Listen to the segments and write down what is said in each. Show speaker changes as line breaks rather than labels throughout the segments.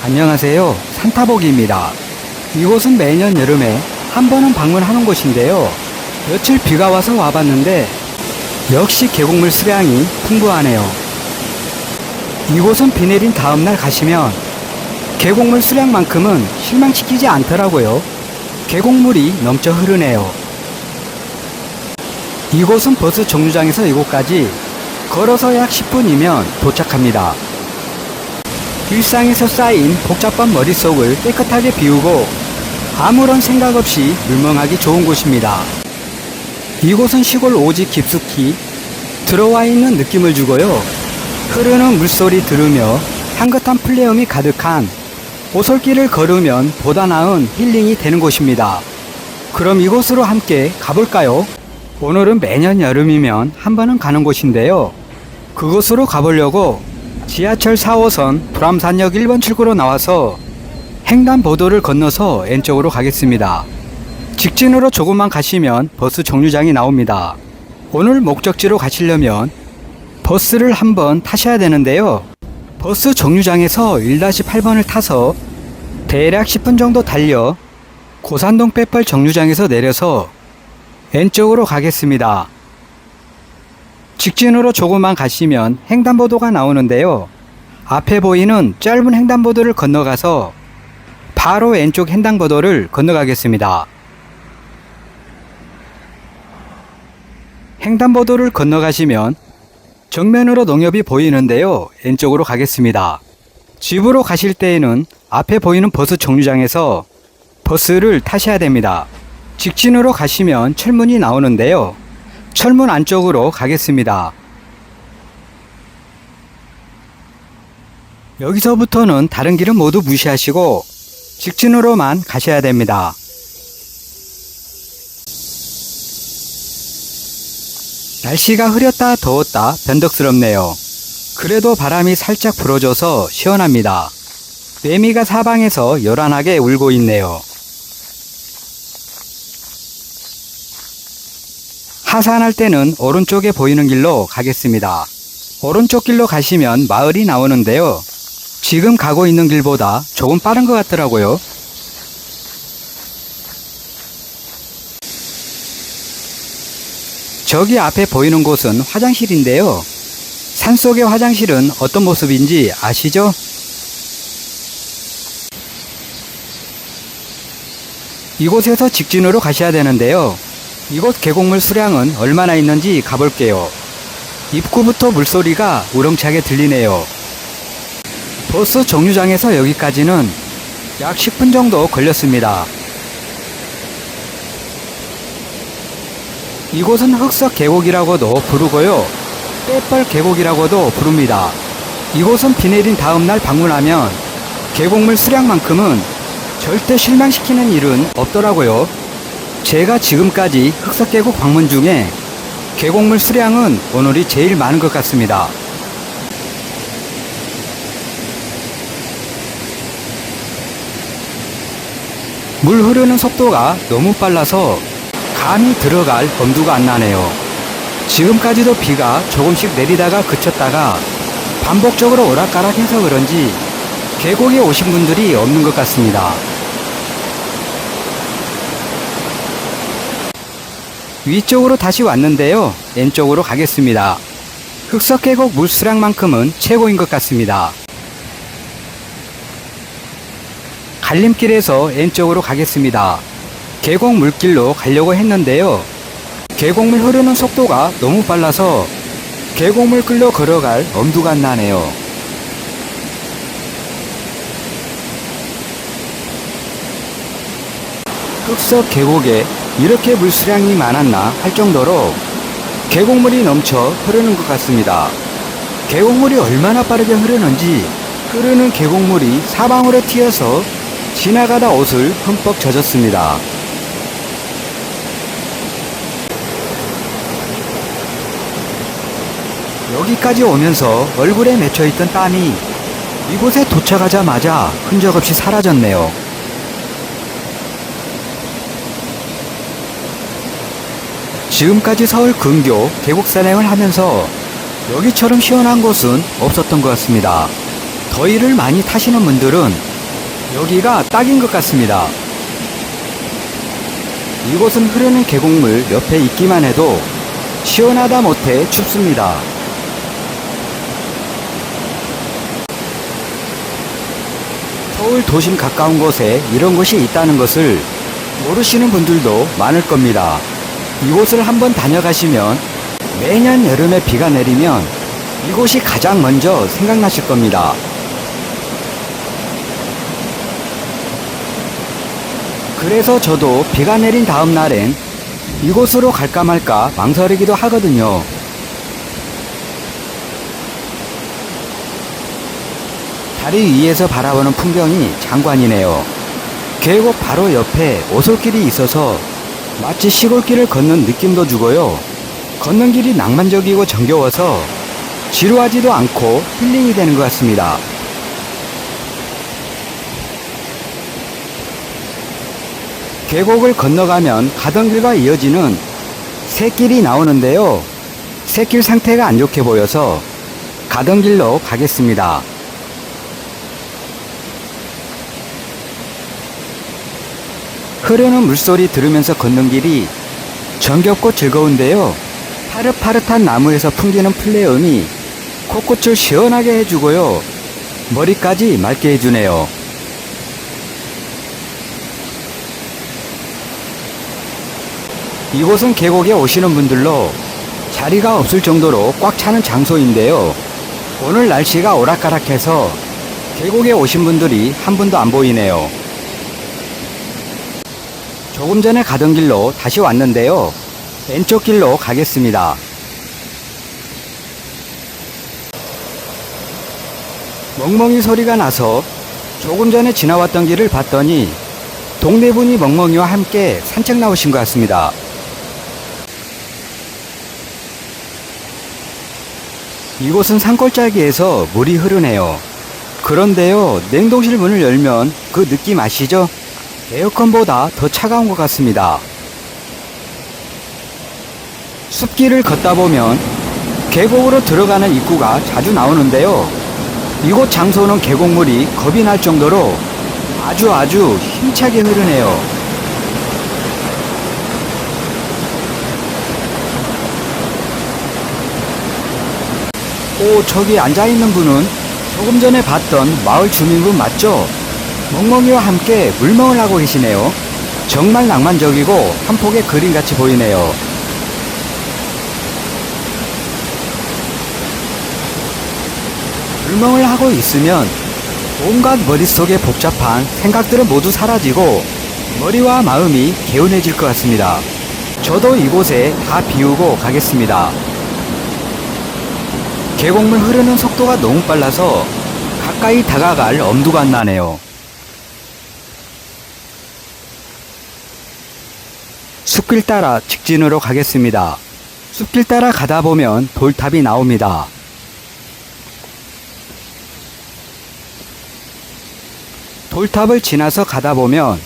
안녕하세요. 산타보기입니다. 이곳은 매년 여름에 한 번은 방문하는 곳인데요. 며칠 비가 와서 와봤는데 역시 계곡물 수량이 풍부하네요. 이곳은 비 내린 다음날 가시면 계곡물 수량만큼은 실망시키지 않더라고요. 계곡물이 넘쳐 흐르네요. 이곳은 버스 정류장에서 이곳까지 걸어서 약 10분이면 도착합니다. 일상에서 쌓인 복잡한 머릿속을 깨끗하게 비우고 아무런 생각 없이 물멍하기 좋은 곳입니다. 이곳은 시골 오지 깊숙이 들어와 있는 느낌을 주고요. 흐르는 물소리 들으며 향긋한 플레음이 가득한 오솔길을 걸으면 보다 나은 힐링이 되는 곳입니다. 그럼 이곳으로 함께 가볼까요? 오늘은 매년 여름이면 한 번은 가는 곳인데요. 그곳으로 가보려고 지하철 4호선 불암산역 1번 출구로 나와서 횡단보도를 건너서 왼쪽으로 가겠습니다. 직진으로 조금만 가시면 버스 정류장이 나옵니다. 오늘 목적지로 가시려면 버스를 한번 타셔야 되는데요. 버스 정류장에서 1-8번을 타서 대략 10분 정도 달려 고산동 빼펄 정류장에서 내려서 왼쪽으로 가겠습니다. 직진으로 조금만 가시면 횡단보도가 나오는데요. 앞에 보이는 짧은 횡단보도를 건너가서 바로 왼쪽 횡단보도를 건너가겠습니다. 횡단보도를 건너가시면 정면으로 농협이 보이는데요. 왼쪽으로 가겠습니다. 집으로 가실 때에는 앞에 보이는 버스 정류장에서 버스를 타셔야 됩니다. 직진으로 가시면 철문이 나오는데요. 철문 안쪽으로 가겠습니다. 여기서부터는 다른 길은 모두 무시하시고 직진으로만 가셔야 됩니다. 날씨가 흐렸다 더웠다 변덕스럽네요. 그래도 바람이 살짝 불어줘서 시원합니다. 매미가 사방에서 요란하게 울고 있네요. 하산할 때는 오른쪽에 보이는 길로 가겠습니다. 오른쪽 길로 가시면 마을이 나오는데요. 지금 가고 있는 길보다 조금 빠른 것 같더라고요. 저기 앞에 보이는 곳은 화장실인데요. 산속의 화장실은 어떤 모습인지 아시죠? 이곳에서 직진으로 가셔야 되는데요. 이곳 계곡물 수량은 얼마나 있는지 가볼게요. 입구부터 물소리가 우렁차게 들리네요. 버스 정류장에서 여기까지는 약 10분 정도 걸렸습니다. 이곳은 흑석 계곡이라고도 부르고요. 빼뻘 계곡이라고도 부릅니다. 이곳은 비 내린 다음날 방문하면 계곡물 수량만큼은 절대 실망시키는 일은 없더라고요. 제가 지금까지 흑석 계곡 방문 중에 계곡물 수량은 오늘이 제일 많은 것 같습니다. 물 흐르는 속도가 너무 빨라서 감이 들어갈 엄두가 안 나네요. 지금까지도 비가 조금씩 내리다가 그쳤다가 반복적으로 오락가락해서 그런지 계곡에 오신 분들이 없는 것 같습니다. 위쪽으로 다시 왔는데요. 왼쪽으로 가겠습니다. 흑석 계곡 물수량만큼은 최고인 것 같습니다. 갈림길에서 왼쪽으로 가겠습니다. 계곡 물길로 가려고 했는데요. 계곡물 흐르는 속도가 너무 빨라서 계곡물 끌려 걸어갈 엄두가 안 나네요. 흑석 계곡에 이렇게 물수량이 많았나 할 정도로 계곡물이 넘쳐 흐르는 것 같습니다. 계곡물이 얼마나 빠르게 흐르는지 흐르는 계곡물이 사방으로 튀어서 지나가다 옷을 흠뻑 젖었습니다. 여기까지 오면서 얼굴에 맺혀있던 땀이 이곳에 도착하자마자 흔적 없이 사라졌네요. 지금까지 서울 근교 계곡 산행을 하면서 여기처럼 시원한 곳은 없었던 것 같습니다. 더위를 많이 타시는 분들은 여기가 딱인 것 같습니다. 이곳은 흐르는 계곡물 옆에 있기만 해도 시원하다 못해 춥습니다. 서울 도심 가까운 곳에 이런 곳이 있다는 것을 모르시는 분들도 많을 겁니다. 이곳을 한번 다녀가시면 매년 여름에 비가 내리면 이곳이 가장 먼저 생각나실 겁니다. 그래서 저도 비가 내린 다음 날엔 이곳으로 갈까 말까 망설이기도 하거든요. 다리 위에서 바라보는 풍경이 장관이네요. 계곡 바로 옆에 오솔길이 있어서 마치 시골길을 걷는 느낌도 주고요. 걷는 길이 낭만적이고 정겨워서 지루하지도 않고 힐링이 되는 것 같습니다. 계곡을 건너가면 가던 길과 이어지는 새길이 나오는데요. 새길 상태가 안 좋게 보여서 가던 길로 가겠습니다. 흐르는 물소리 들으면서 걷는 길이 정겹고 즐거운데요. 파릇파릇한 나무에서 풍기는 플레음이 코끝을 시원하게 해주고요. 머리까지 맑게 해주네요. 이곳은 계곡에 오시는 분들로 자리가 없을 정도로 꽉 차는 장소인데요. 오늘 날씨가 오락가락해서 계곡에 오신 분들이 한 분도 안 보이네요. 조금 전에 가던 길로 다시 왔는데요. 왼쪽 길로 가겠습니다. 멍멍이 소리가 나서 조금 전에 지나왔던 길을 봤더니 동네 분이 멍멍이와 함께 산책 나오신 것 같습니다. 이곳은 산골짜기에서 물이 흐르네요. 그런데요, 냉동실 문을 열면 그 느낌 아시죠? 에어컨보다 더 차가운 것 같습니다. 숲길을 걷다 보면 계곡으로 들어가는 입구가 자주 나오는데요. 이곳 장소는 계곡물이 겁이 날 정도로 아주 아주 힘차게 흐르네요. 오, 저기 앉아있는 분은 조금 전에 봤던 마을 주민분 맞죠? 멍멍이와 함께 물멍을 하고 계시네요. 정말 낭만적이고 한 폭의 그림같이 보이네요. 물멍을 하고 있으면 온갖 머릿속에 복잡한 생각들은 모두 사라지고 머리와 마음이 개운해질 것 같습니다. 저도 이곳에 다 비우고 가겠습니다. 계곡물 흐르는 속도가 너무 빨라서 가까이 다가갈 엄두가 안 나네요. 숲길 따라 직진으로 가겠습니다. 숲길 따라 가다 보면 돌탑이 나옵니다. 돌탑을 지나서 가다 보면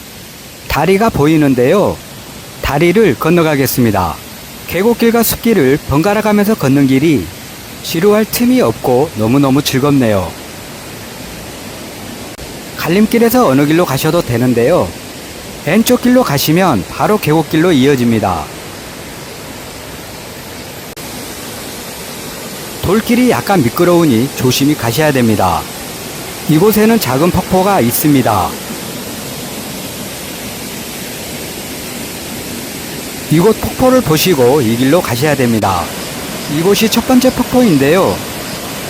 다리가 보이는데요. 다리를 건너가겠습니다. 계곡길과 숲길을 번갈아 가면서 걷는 길이 지루할 틈이 없고 너무너무 즐겁네요. 갈림길에서 어느 길로 가셔도 되는데요. 왼쪽 길로 가시면 바로 계곡길로 이어집니다. 돌길이 약간 미끄러우니 조심히 가셔야 됩니다. 이곳에는 작은 폭포가 있습니다. 이곳 폭포를 보시고 이 길로 가셔야 됩니다. 이곳이 첫 번째 폭포인데요.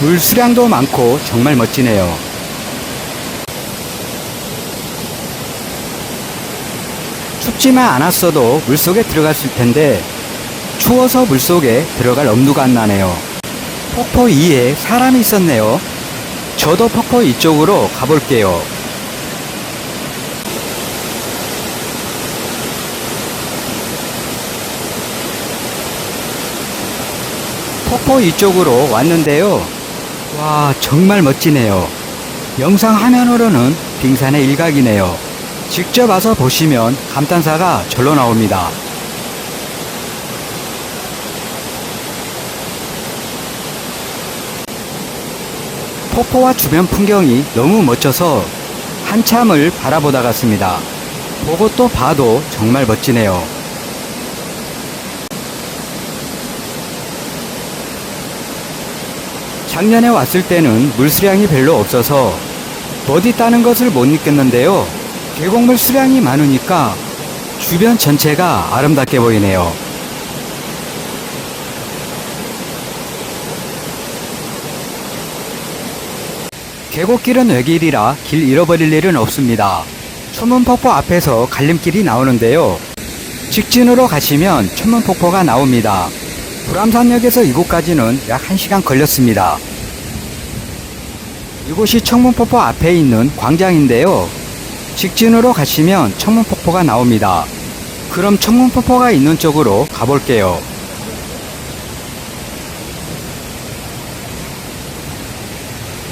물 수량도 많고 정말 멋지네요. 춥지만 않았어도 물속에 들어갔을 텐데 추워서 물속에 들어갈 엄두가 안 나네요. 폭포 위에 사람이 있었네요. 저도 폭포 이쪽으로 가볼게요. 폭포 이쪽으로 왔는데요. 와, 정말 멋지네요. 영상 화면으로는 빙산의 일각이네요. 직접 와서 보시면 감탄사가 절로 나옵니다. 폭포와 주변 풍경이 너무 멋져서 한참을 바라보다 갔습니다. 보고 또 봐도 정말 멋지네요. 작년에 왔을 때는 물 수량이 별로 없어서 어디 따는 것을 못 느꼈는데요. 계곡물 수량이 많으니까 주변 전체가 아름답게 보이네요. 계곡길은 외길이라 길 잃어버릴 일은 없습니다. 천문폭포 앞에서 갈림길이 나오는데요. 직진으로 가시면 천문폭포가 나옵니다. 불암산역에서 이곳까지는 약 1시간 걸렸습니다. 이곳이 청문폭포 앞에 있는 광장인데요. 직진으로 가시면 청문폭포가 나옵니다. 그럼 청문폭포가 있는 쪽으로 가볼게요.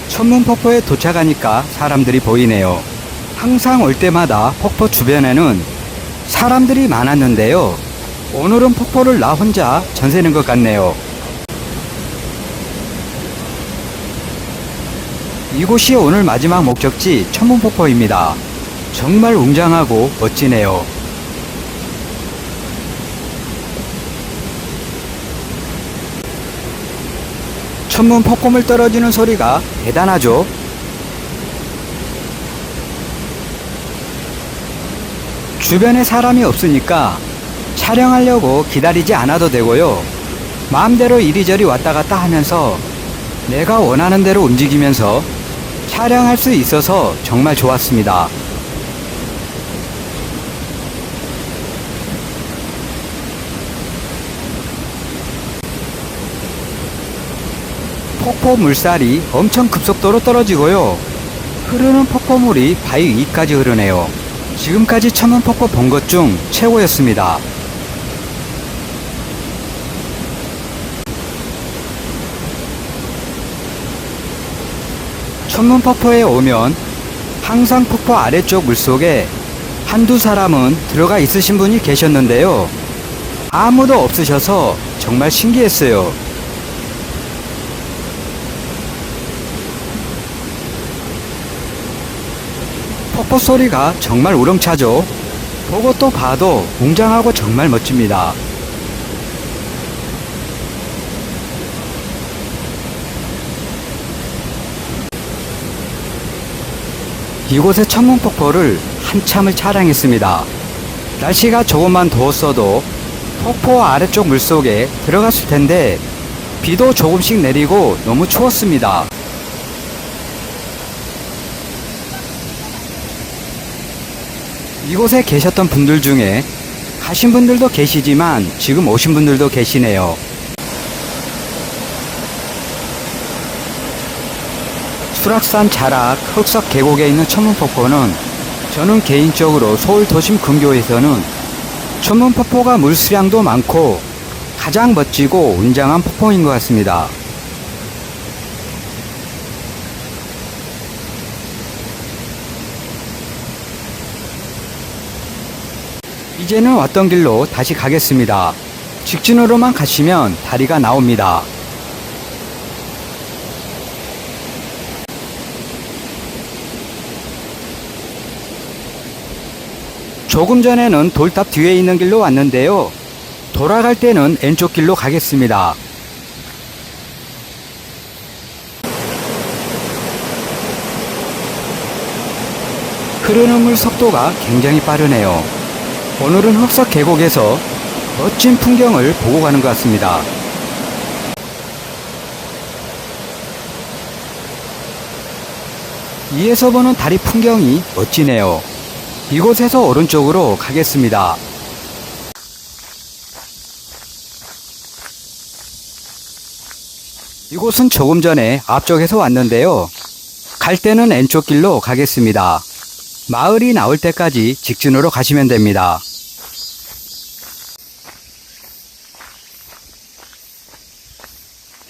천문폭포에 도착하니까 사람들이 보이네요. 항상 올 때마다 폭포 주변에는 사람들이 많았는데요. 오늘은 폭포를 나 혼자 전세는 것 같네요. 이곳이 오늘 마지막 목적지 천문폭포입니다. 정말 웅장하고 멋지네요. 천문 폭포물 떨어지는 소리가 대단하죠? 주변에 사람이 없으니까 촬영하려고 기다리지 않아도 되고요. 마음대로 이리저리 왔다 갔다 하면서 내가 원하는 대로 움직이면서 촬영할 수 있어서 정말 좋았습니다. 폭포 물살이 엄청 급속도로 떨어지고요. 흐르는 폭포물이 바위 위까지 흐르네요. 지금까지 천문 폭포 본 것 중 최고였습니다. 천문 폭포에 오면 항상 폭포 아래쪽 물속에 한두 사람은 들어가 있으신 분이 계셨는데요. 아무도 없으셔서 정말 신기했어요. 폭포 소리가 정말 우렁차죠. 보고 또 봐도 웅장하고 정말 멋집니다. 이곳의 천문폭포를 한참을 촬영했습니다. 날씨가 조금만 더웠어도 폭포 아래쪽 물속에 들어갔을 텐데 비도 조금씩 내리고 너무 추웠습니다. 이곳에 계셨던 분들 중에 가신 분들도 계시지만 지금 오신 분들도 계시네요. 수락산 자락 흑석 계곡에 있는 천문폭포는 저는 개인적으로 서울 도심 근교에서는 천문폭포가 물수량도 많고 가장 멋지고 웅장한 폭포인 것 같습니다. 이제는 왔던 길로 다시 가겠습니다. 직진으로만 가시면 다리가 나옵니다. 조금 전에는 돌탑 뒤에 있는 길로 왔는데요. 돌아갈 때는 왼쪽 길로 가겠습니다. 흐르는 물 속도가 굉장히 빠르네요. 오늘은 흑석 계곡에서 멋진 풍경을 보고 가는 것 같습니다. 위에서 보는 다리 풍경이 멋지네요. 이곳에서 오른쪽으로 가겠습니다. 이곳은 조금 전에 앞쪽에서 왔는데요. 갈 때는 왼쪽 길로 가겠습니다. 마을이 나올 때까지 직진으로 가시면 됩니다.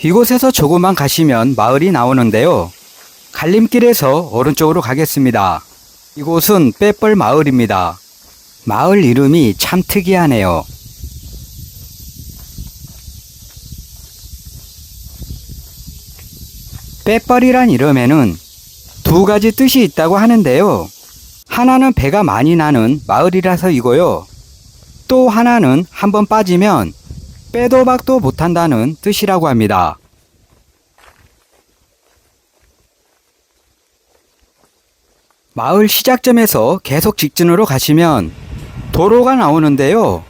이곳에서 조금만 가시면 마을이 나오는데요. 갈림길에서 오른쪽으로 가겠습니다. 이곳은 빼뻘 마을입니다. 마을 이름이 참 특이하네요. 빼뻘이란 이름에는 두 가지 뜻이 있다고 하는데요. 하나는 배가 많이 나는 마을이라서이고요. 또 하나는 한번 빠지면 빼도 박도 못한다는 뜻이라고 합니다. 마을 시작점에서 계속 직진으로 가시면 도로가 나오는데요.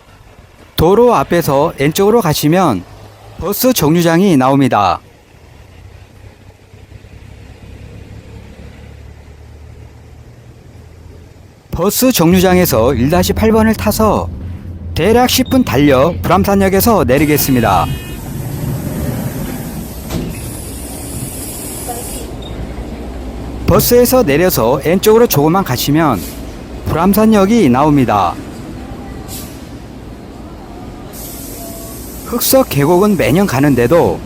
도로 앞에서 왼쪽으로 가시면 버스 정류장이 나옵니다. 버스 정류장에서 1-8번을 타서 대략 10분 달려 불암산역에서 내리겠습니다. 버스에서 내려서 왼쪽으로 조금만 가시면 불암산역이 나옵니다. 흑석 계곡은 매년 가는데도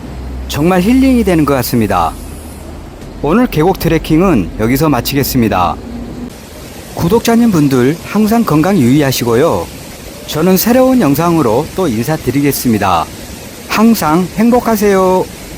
정말 힐링이 되는 것 같습니다. 오늘 계곡 트레킹은 여기서 마치겠습니다. 구독자님 분들 항상 건강 유의하시고요. 저는 새로운 영상으로 또 인사드리겠습니다. 항상 행복하세요.